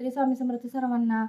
श्री स्वामी समर्थ सर्वांना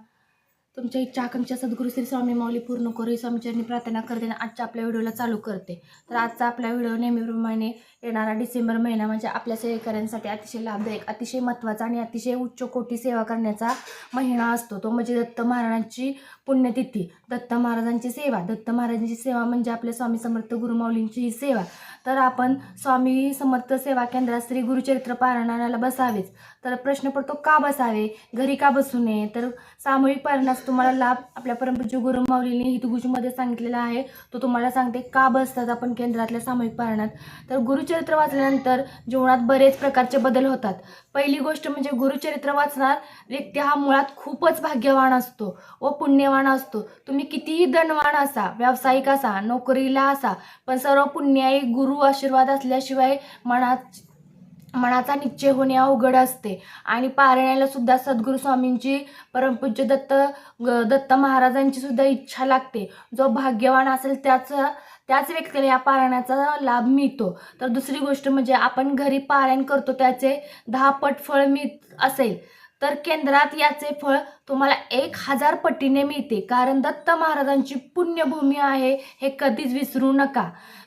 तुमच्या इच्छा आकांक्षा सद्गुरू श्री स्वामी माऊली पूर्ण करू. ही स्वामीचरणी प्रार्थना करते आणि आजच्या आपल्या व्हिडिओला चालू करते. तर आजचा आपला व्हिडिओ नेहमीप्रमाणे येणारा डिसेंबर महिना म्हणजे आपल्या सेवेकऱ्यांसाठी अतिशय लाभदायक अतिशय महत्त्वाचा आणि अतिशय उच्च कोटी सेवा करण्याचा महिना असतो. तो म्हणजे दत्त महाराजांची पुण्यतिथी. दत्त महाराजांची सेवा. दत्त महाराजांची सेवा म्हणजे आपल्या स्वामी समर्थ गुरुमाऊलींची ही सेवा. तर आपण स्वामी समर्थ सेवा केंद्रात श्री गुरुचरित्र पारायणाला बसावेच. तर प्रश्न पडतो का बसावे? घरी का बसू नये? तर सामूहिक तुम्हाला लाभ आपल्या परमपूज्य गुरुमाऊलीने हितगुजूमध्ये सांगितलेला आहे तो तुम्हाला सांगते का बसतात आपण केंद्रातल्या सामूहिक पारणात? तर गुरुचरित्र वाचल्यानंतर जीवनात बरेच प्रकारचे बदल होतात. पहिली गोष्ट म्हणजे गुरुचरित्र वाचणार व्यक्ती हा मुळात खूपच भाग्यवान असतो व पुण्यवान असतो. तुम्ही कितीही धनवान असा व्यावसायिक असा नोकरीला असा पण सर्व पुण्याई गुरु आशीर्वाद असल्याशिवाय मनात मनाचा निश्चय होणे अवघड असते. आणि पारायणाला सुद्धा सद्गुरू स्वामींची परमपूज्य दत्त ग- दत्त महाराजांची सुद्धा इच्छा लागते. जो भाग्यवान असेल त्याच त्याच व्यक्तीला या पारायणाचा लाभ मिळतो. तर दुसरी गोष्ट म्हणजे आपण घरी पारायण करतो त्याचे दहा पट फळ मिळत असेल. तर केंद्रात याचे फळ तुम्हाला एक हजार पटीने मिळते. कारण दत्त महाराजांची पुण्यभूमी आहे हे कधीच विसरू नका.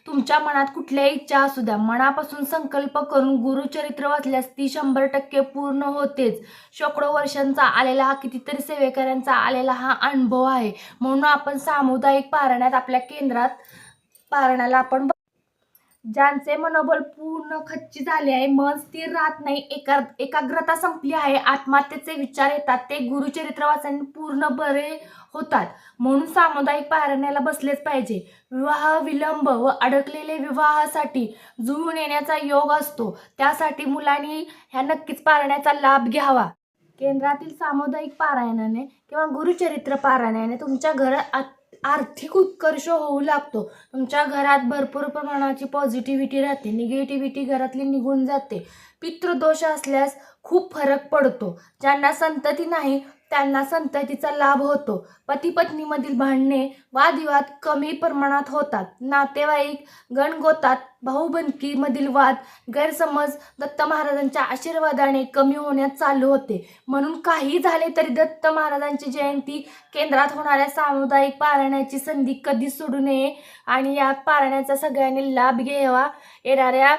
तुमच्या मनात कुठल्याही इच्छा असू द्या. मनापासून संकल्प करून गुरुचरित्र वाचल्यास ती शंभर टक्के पूर्ण होतेच. शेकडो वर्षांचा आलेला हा कितीतरी सेवेकऱ्यांचा आलेला हा अनुभव आहे. म्हणून आपण सामुदायिक पारायणात आपल्या केंद्रात पारायणाला आपण ज्यांचे मनोबल पूर्ण खच्ची झाले आहे मन स्थिर राहत नाही एका एकाग्रता संपली आहे आत्महत्येचे विचार येतात ते गुरुचरित्र वाचन पूर्ण बरे होतात. म्हणून सामुदायिक पारायणाला बसलेच पाहिजे. विवाह विलंब व अडकलेले विवाहासाठी जुळून येण्याचा योग असतो. त्यासाठी मुलांनी ह्या नक्कीच पारण्याचा लाभ घ्यावा. केंद्रातील सामुदायिक पारायणाने किंवा गुरुचरित्र पारायणाने तुमच्या घरात आर्थिक उत्कर्ष होऊ लागतो. तुमच्या घरात भरपूर प्रमाणाची पॉझिटिव्हिटी राहते निगेटिव्हिटी घरातली निघून जाते. पितृदोष असल्यास खूप फरक पडतो. ज्यांना संतती नाही त्यांना संततीचा लाभ होतो. पती पत्नीमधील भांडणे वादविवाद कमी प्रमाणात होतात. नातेवाईक गणगोतात भाऊबंदकीमधील वाद गैरसमज दत्त महाराजांच्या आशीर्वादाने कमी होण्यास चालू होते. म्हणून काही झाले तरी दत्त महाराजांची जयंती केंद्रात होणाऱ्या सामुदायिक पारायणाची संधी कधीच सोडू नये आणि या पारायणाचा सगळ्यांनी लाभ घ्यावा. येणाऱ्या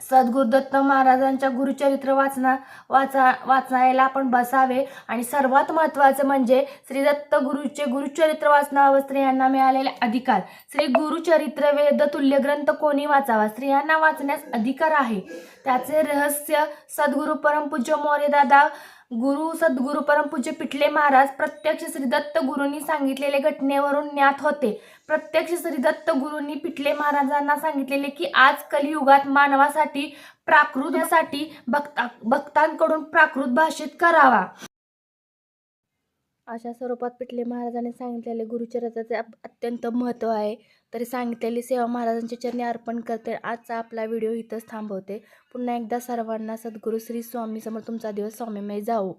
सद्गुरुदत्त महाराजांच्या गुरुचरित्र वाचना वाचा वाचनायला आपण बसावे. आणि सर्वात महत्त्वाचं म्हणजे श्री दत्त गुरुचे गुरुचरित्र वाचनावर स्त्रियांना मिळालेले अधिकार. श्री गुरुचरित्र वेद तुल्य ग्रंथ कोणी वाचावा? स्त्रियांना वाचण्यास अधिकार आहे. त्याचे रहस्य सद्गुरू परमपूज्य मोरे गुरु सद्गुरु परमपूज्य पिठले महाराज प्रत्यक्ष श्री दत्त गुरूंनी सांगितलेले घटनेवरून ज्ञात होते. प्रत्यक्ष श्री दत्त गुरूंनी पिठले महाराजांना सांगितलेले की आज कलियुगात मानवासाठी प्राकृतासाठी भक्ता भक्तांकडून प्राकृत भाषेत करावा. अशा स्वरूपात पिठले महाराजांनी सांगितलेले गुरुचरित्राचे अत्यंत महत्त्व आहे. तरी सांगितलेली सेवा महाराजांच्या चरणी अर्पण करते. आजचा आपला व्हिडिओ इथंच थांबवते. पुन्हा एकदा सर्वांना सद्गुरू श्री स्वामी समोर तुमचा दिवस स्वामीमय जाऊ